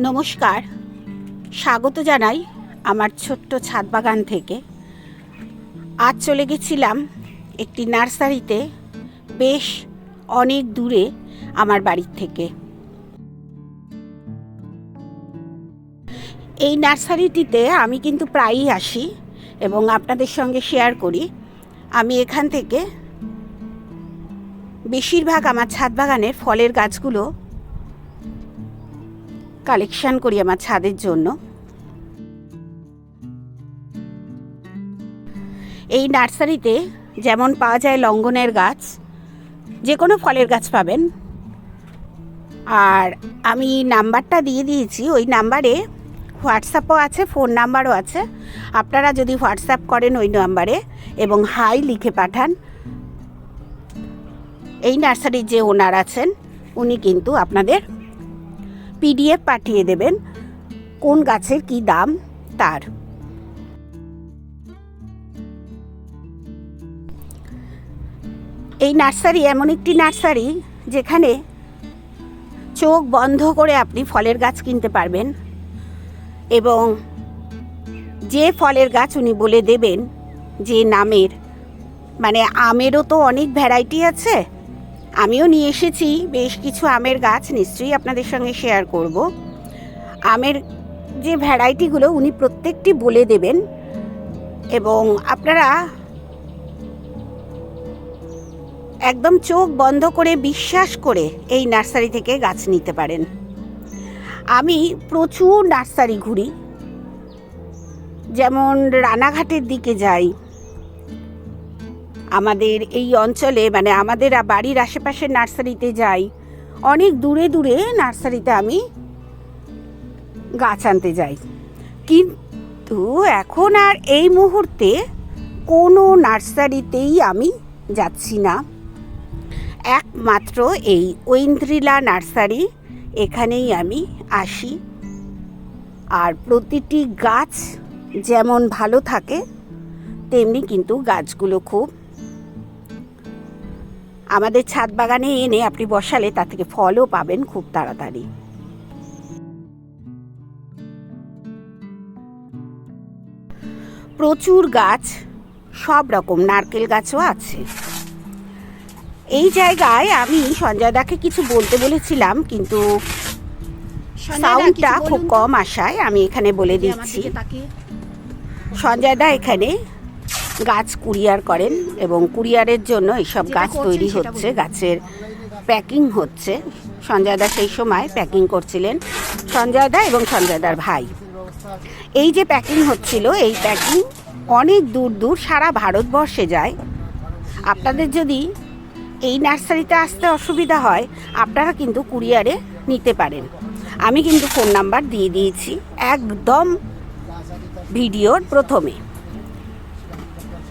নমস্কার। স্বাগত জানাই আমার ছোট্ট ছাদ বাগান থেকে। আজ চলে গেছিলাম একটি নার্সারিতে, বেশ অনেক দূরে আমার বাড়ির থেকে। এই নার্সারিটিতে আমি কিন্তু প্রায়ই আসি এবং আপনাদের সঙ্গে শেয়ার করি। আমি এখান থেকে বেশিরভাগ আমার ছাদ বাগানের ফলের গাছগুলো কালেকশন করি আমার ছাদের জন্য। এই নার্সারিতে যেমন পাওয়া যায় লঙ্ঘনের গাছ যে কোনো ফলের গাছ পাবেন। আর আমি নাম্বারটা দিয়ে দিয়েছি, ওই নাম্বারে হোয়াটসঅ্যাপও আছে, ফোন নাম্বারও আছে। আপনারা যদি হোয়াটসঅ্যাপ করেন ওই নাম্বারে এবং হাই লিখে পাঠান, এই নার্সারির যে ওনার আছেন, উনি কিন্তু আপনাদের পিডিএফ পাঠিয়ে দেবেন, কোন গাছের কি দাম তার। এই নার্সারি এমন একটি নার্সারি যেখানে চোখ বন্ধ করে আপনি ফলের গাছ কিনতে পারবেন এবং যে ফলের গাছ উনি বলে দেবেন যে নামের মানে আমেরও তো অনেক ভ্যারাইটি আছে। আমিও নিয়ে এসেছি। বেশ কিছু আমের গাছ নিশ্চয়ই আপনাদের সঙ্গে শেয়ার করব। আমের যে ভ্যারাইটিগুলো উনি প্রত্যেকটি বলে দেবেন। এবং আপনারা একদম চোখ বন্ধ করে বিশ্বাস করে এই নার্সারি থেকে গাছ নিতে পারেন। আমি প্রচুর নার্সারি ঘুরি। যেমন রানাঘাটের দিকে যাই আমাদের এই অঞ্চলে মানে আমাদের বাড়ির আশেপাশের নার্সারিতে যাই, অনেক দূরে দূরে নার্সারিতে আমি গাছ আনতে যাই। কিন্তু এখন আর এই মুহূর্তে কোনো নার্সারিতেই আমি যাচ্ছি না। একমাত্র এই ঐন্দ্রিলা নার্সারি, এখানেই আমি আসি। আর প্রতিটি গাছ যেমন ভালো থাকে, তেমনি কিন্তু গাছগুলো খুব আমাদের ছাদ বাগানে এনে আপনি বসালে তা থেকে ফলও পাবেন খুব তাড়াতাড়ি। প্রচুর গাছ সব রকম নারকেল গাছও আছে। এই জায়গায় আমি সঞ্জয় দাকে কিছু বলতে বলেছিলাম কিন্তু সাউন্ডটা খুব কম আসায় আমি এখানে বলে দিচ্ছি। সঞ্জয় দা এখানে গাছ কুরিয়ার করেন এবং কুরিয়ারের জন্য এইসব গাছ তৈরি হচ্ছে গাছের প্যাকিং হচ্ছে। সঞ্জয় দা সেই সময় প্যাকিং করছিলেন। সঞ্জয় দা এবং সঞ্জয় দার ভাই। এই যে প্যাকিং হচ্ছিল এই প্যাকিং অনেক দূর দূর সারা ভারতবর্ষে যায়। আপনাদের যদি এই নার্সারিতে আসতে অসুবিধা হয় আপনারা কিন্তু কুরিয়ারে নিতে পারেন। আমি কিন্তু ফোন নাম্বার দিয়ে দিয়েছি একদম ভিডিওর প্রথমে।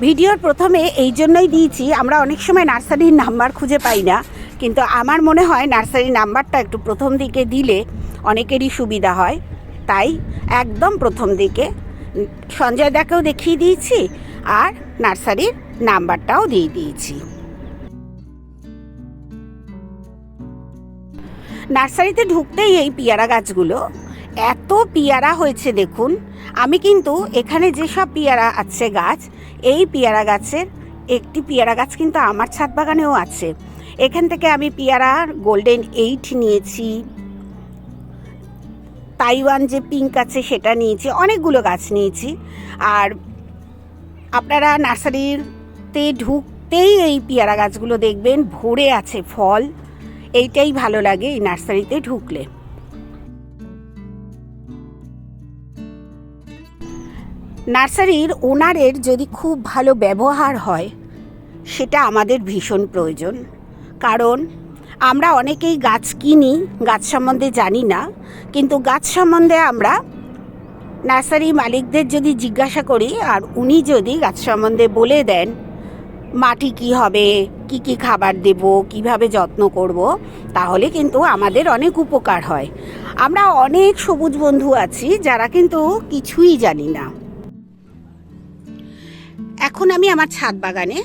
ভিডিওর প্রথমে এই জন্যই দিয়েছি, আমরা অনেক সময় নার্সারির নাম্বার খুঁজে পাই না, কিন্তু আমার মনে হয় নার্সারির নাম্বারটা একটু প্রথম দিকে দিলে অনেকেরই সুবিধা হয়। তাই একদম প্রথম দিকে সঞ্জয় দাকেও দেখিয়ে দিয়েছি আর নার্সারির নাম্বারটাও দিয়ে দিয়েছি। নার্সারিতে ঢুকতেই এই পেয়ারা গাছগুলো এত পেয়ারা হয়েছে দেখুন। আমি কিন্তু এখানে যেসব পেয়ারা আছে গাছ, এই পেয়ারা গাছের একটি পেয়ারা গাছ কিন্তু আমার ছাদ বাগানেও আছে। এখান থেকে আমি পেয়ারার গোল্ডেন এইট নিয়েছি। তাইওয়ান যে পিঙ্ক আছে সেটা নিয়েছি, অনেকগুলো গাছ নিয়েছি। আর আপনারা নার্সারিতে ঢুকতেই এই পেয়ারা গাছগুলো দেখবেন, ভরে আছে ফল। এইটাই ভালো লাগে এই নার্সারিতে ঢুকলে। নার্সারির ওনারের যদি খুব ভালো ব্যবহার হয়, সেটা আমাদের ভীষণ প্রয়োজন। কারণ আমরা অনেকেই গাছ কিনি, গাছ সম্বন্ধে জানি না, কিন্তু গাছ সম্বন্ধে আমরা নার্সারি মালিকদের যদি জিজ্ঞাসা করি, আর উনি যদি গাছ সম্বন্ধে বলে দেন, মাটি কি হবে, কি কি খাবার দেব, কীভাবে যত্ন করব, তাহলে কিন্তু আমাদের অনেক উপকার হয়। আমরা অনেক সবুজ বন্ধু আছি, যারা কিন্তু কিছুই জানি না। এখন আমি আমার ছাদ বাগানে,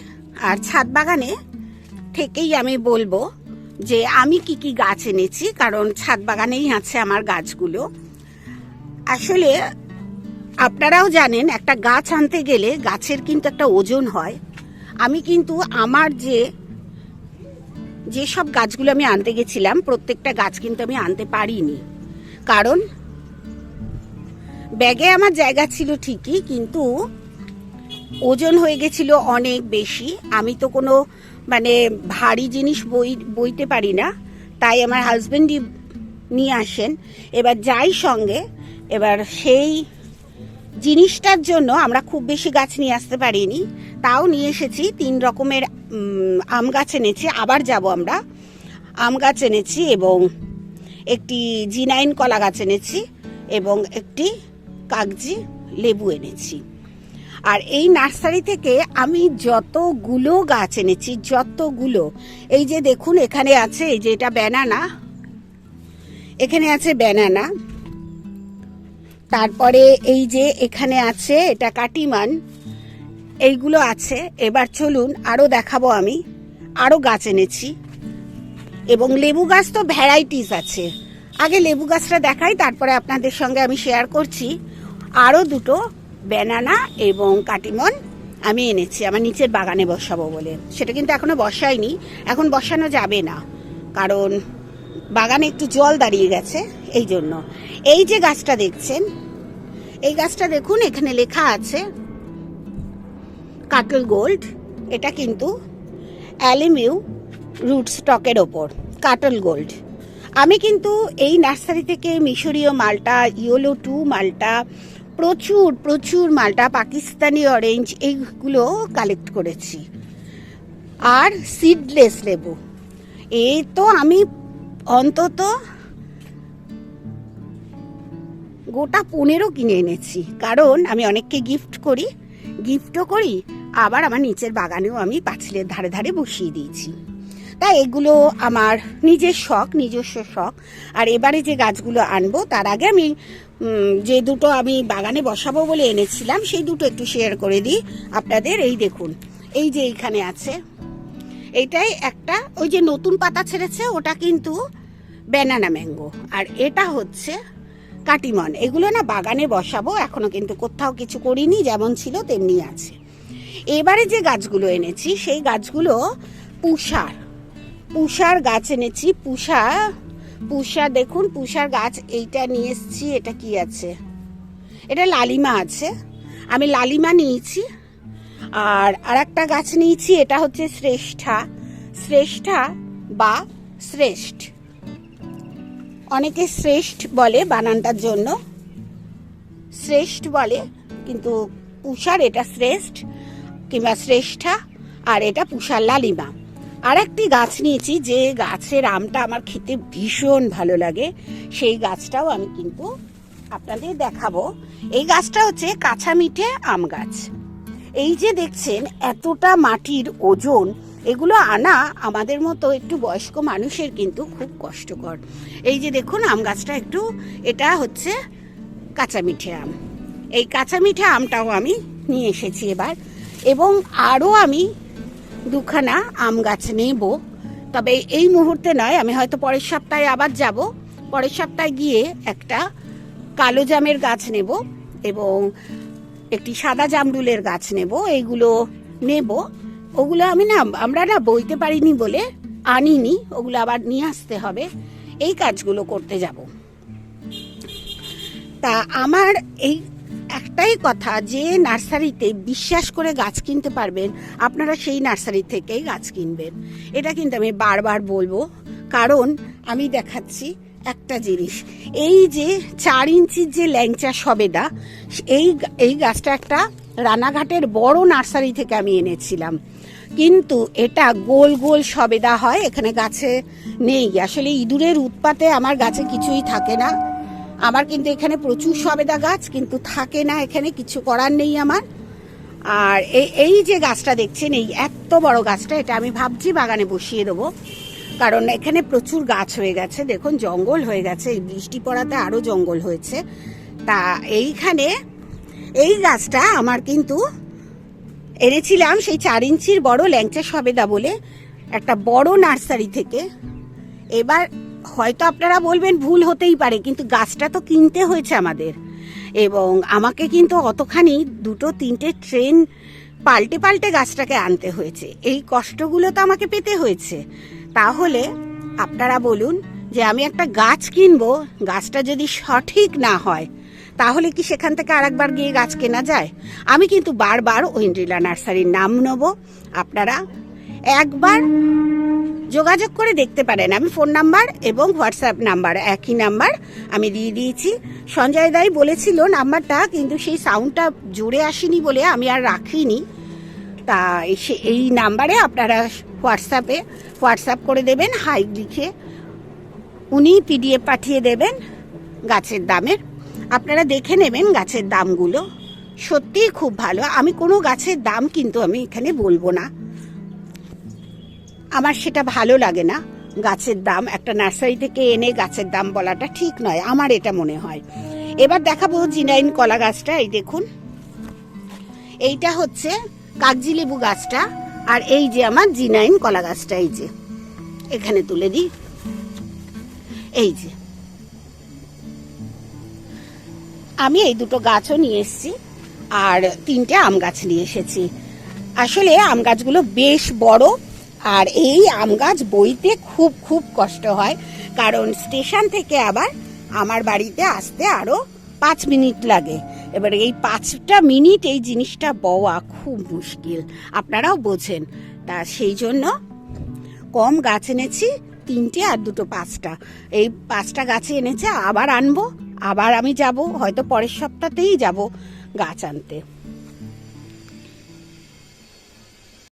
আর ছাদ বাগানে থেকেই আমি বলব যে আমি কি কি গাছ এনেছি, কারণ ছাদ বাগানেই আছে আমার গাছগুলো। আসলে আপনারাও জানেন, একটা গাছ আনতে গেলে গাছের কিন্তু একটা ওজন হয়। আমি কিন্তু আমার যে, যেসব গাছগুলো আমি আনতে গেছিলাম, প্রত্যেকটা গাছ কিন্তু আমি আনতে পারিনি। কারণ ব্যাগে আমার জায়গা ছিল ঠিকই, কিন্তু ওজন হয়ে গেছিল অনেক বেশি। আমি তো কোনো মানে ভারী জিনিস বই, বইতে পারি না। তাই আমার হাজব্যান্ডই নিয়ে আসেন। এবার যাই সঙ্গে, এবার সেই জিনিসটার জন্য আমরা খুব বেশি গাছ নিয়ে আসতে পারিনি। তাও নিয়ে এসেছি তিন রকমের আম গাছ এনেছি। আবার যাব আমরা। আম গাছ এনেছি এবং একটি জিনাইন কলা গাছ এনেছি এবং একটি কাগজি লেবু এনেছি। আর এই নার্সারি থেকে আমি যতগুলো গাছ এনেছি, যতগুলো, এই যে দেখুন এখানে আছে, এই যে এটা ব্যানানা এখানে আছে ব্যানানা তারপরে এই যে এখানে আছে এটা কাটিমান, এইগুলো আছে, এবার চলুন আরও দেখাবো আমি আরও গাছ এনেছি, এবং লেবু গাছ তো ভ্যারাইটিস আছে, আগে লেবু গাছটা দেখাই, তারপরে আপনাদের সঙ্গে আমি শেয়ার করছি আরও দুটো ব্যানানা এবং কাটিমন আমি এনেছি, আমার নিচের বাগানে বসাবো বলে। সেটা কিন্তু এখনও বসাইনি, এখন বসানো যাবে না, কারণ বাগানে একটু জল দাঁড়িয়ে গেছে, এই জন্য। এই যে গাছটা দেখছেন, এই গাছটা দেখুন, এখানে লেখা আছে, কাটল গোল্ড, এটা কিন্তু অ্যালিমিউ রুট স্টকের ওপর, কাটল গোল্ড। আমি কিন্তু এই নার্সারি থেকে মিশরীয় মালটা, ইয়োলো টু মালটা প্রচুর প্রচুর মালটা পাকিস্তানি অরেঞ্জ এইগুলো কালেক্ট করেছি। আর সিডলেস লেবু। এই তো আমি অন্তত গোটা পনেরো কিনে এনেছি। কারণ আমি অনেককে গিফট করি। গিফটও করি, আবার আমার নিচের বাগানেও আমি পাঁচিলের ধারে ধারে বসিয়ে দিয়েছি। তাই এগুলো আমার নিজের শখ, নিজস্ব শখ। আর এবারে যে গাছগুলো আনব, তার আগে আমি যে দুটো আমি বাগানে বসাবো বলে এনেছিলাম, সেই দুটো একটু শেয়ার করে দিই আপনাদের। এই দেখুন, এই যে এইখানে আছে। এইটাই একটা, ওই যে নতুন পাতা ছেড়েছে, ওটা কিন্তু ব্যানানা ম্যাঙ্গো আর এটা হচ্ছে কাটিমন। এগুলো না বাগানে বসাবো, এখনও কিন্তু কোথাও কিছু করিনি, যেমন ছিল তেমনি আছে। এবারে যে গাছগুলো এনেছি, সেই গাছগুলো পুষার। পুষার গাছ এনেছি, পুষা পুষা, দেখুন পুষার গাছ এইটা নিয়ে এসছি, এটা কি আছে? এটা লালিমা আছে। আমি লালিমা নিয়েছি, আর আর একটা গাছ নিয়েছি, এটা হচ্ছে শ্রেষ্ঠা। শ্রেষ্ঠা বা শ্রেষ্ঠ। অনেকে শ্রেষ্ঠ বলে বানানটার জন্য। শ্রেষ্ঠ বলে, কিন্তু পুষার এটা শ্রেষ্ঠ, কিংবা শ্রেষ্ঠা, আর এটা পুষার লালিমা। আর একটি গাছ নিয়েছি, যে গাছের আমটা আমার খেতে ভীষণ ভালো লাগে। সেই গাছটাও আমি কিন্তু আপনাদের দেখাবো। এই গাছটা হচ্ছে কাঁচা মিঠে আম গাছ। এই যে দেখছেন, এতটা মাটির ওজন, এগুলো আনা আমাদের মতো একটু বয়স্ক মানুষের কিন্তু খুব কষ্টকর। এই যে দেখুন, আম গাছটা একটু, এটা হচ্ছে কাঁচা মিঠে আম। এই কাঁচা মিঠে আমটাও আমি নিয়ে এসেছি এবার। এবং আরও আমি দুখানা আম গাছ নেব। তবে এই মুহূর্তে নয়, আমি হয়তো পরের সপ্তাহে আবার যাব। পরের সপ্তাহে গিয়ে একটা কালো জামের গাছ নেব এবং একটি সাদা জামরুলের গাছ নেব, এইগুলো নেব। ওগুলো আমি না, আমরা না বইতে পারিনি বলে আনিনি, ওগুলো আবার নিয়ে আসতে হবে। এই কাজগুলো করতে যাব। তা আমার এই একটাই কথা যে নার্সারিতে বিশ্বাস করে গাছ কিনতে পারবেন, আপনারা সেই নার্সারি থেকেই গাছ কিনবেন। এটা কিন্তু আমি বারবার বলব, কারণ আমি দেখাচ্ছি একটা জিনিস। এই যে চার ইঞ্চির যে ল্যাংচা সবেদা, এই এই গাছটা একটা রানাঘাটের বড় নার্সারি থেকে আমি এনেছিলাম। কিন্তু এটা গোল গোল সবেদা হয়, এখানে গাছে নেই। আসলে ইঁদুরের উৎপাতে আমার গাছে কিছুই থাকে না। আমার কিন্তু এখানে প্রচুর সবেদা গাছ, কিন্তু থাকে না এখানে, কিছু করার নেই আমার। আর এই এই যে গাছটা দেখছেন, এই এত বড় গাছটা, এটা আমি ভাবছি বাগানে বসিয়ে দেবো। কারণ এখানে প্রচুর গাছ হয়ে গেছে, দেখুন, জঙ্গল হয়ে গেছে। এই বৃষ্টি পড়াতে আরও জঙ্গল হয়েছে। তা এইখানে, এই গাছটা আমার কিন্তু এনেছিলাম সেই চার ইঞ্চির বড় ল্যাংচা সবেদা বলে, একটা বড় নার্সারি থেকে। এবার হয়তো আপনারা বলবেন ভুল হতেই পারে, কিন্তু গাছটা তো কিনতে হয়েছে আমাদের। এবং আমাকে কিন্তু অতখানি দুটো, তিনটে ট্রেন পাল্টে পাল্টে গাছটাকে আনতে হয়েছে। এই কষ্টগুলো তো আমাকে পেতে হয়েছে। তাহলে আপনারা বলুন যে আমি একটা গাছ কিনবো, গাছটা যদি সঠিক না হয়, তাহলে কি সেখান থেকে আরেকবার গিয়ে গাছ কেনা যায়? আমি কিন্তু বারবার ঐন্দ্রিলা নার্সারির নাম নেব। আপনারা একবার যোগাযোগ করে দেখতে পারেন। আমি ফোন নাম্বার এবং হোয়াটসঅ্যাপ নাম্বার, একই নাম্বার আমি দিয়ে দিয়েছি। সঞ্জয় দাই বলেছিল নাম্বারটা, কিন্তু সেই সাউন্ডটা জোরে আসেনি বলে আমি আর রাখিনি। তা এই নাম্বারে আপনারা হোয়াটসঅ্যাপে, হোয়াটসঅ্যাপ করে দেবেন হাই লিখে উনি পিডিএফ পাঠিয়ে দেবেন গাছের দামের। আপনারা দেখে নেবেন গাছের দামগুলো। সত্যিই খুব ভালো। আমি কোনো গাছের দাম কিন্তু আমি এখানে বলব না। আমার সেটা ভালো লাগে না। গাছের দাম, একটা নার্সারি থেকে এনে গাছের দাম বলাটা ঠিক নয়, আমার এটা মনে হয়। এবার দেখাবো জিনাইন কলা গাছটা, এই দেখুন। এইটা হচ্ছে কাগজি লেবু গাছটা, আর এই যে আমার জিনাইন কলা গাছটা, এই যে। এখানে তুলে দিই। এই যে। আমি এই দুটো গাছও নিয়ে এসেছি, আর তিনটে আম গাছ নিয়ে এসেছি। আসলে আম গাছগুলো বেশ বড় আর এই আম গাছ বইতে খুব খুব কষ্ট হয়। কারণ স্টেশন থেকে আবার আমার বাড়িতে আসতে আরও পাঁচ মিনিট লাগে। এবারে এই পাঁচটা মিনিট এই জিনিসটা বওয়া খুব মুশকিল। আপনারাও বোঝেন। তা সেই জন্য কম গাছ এনেছি, তিনটে আর দুটো পাঁচটা। এই পাঁচটা গাছে এনেছে, আবার আনব, আবার আমি যাব, হয়তো পরের সপ্তাহতেই যাব গাছ আনতে।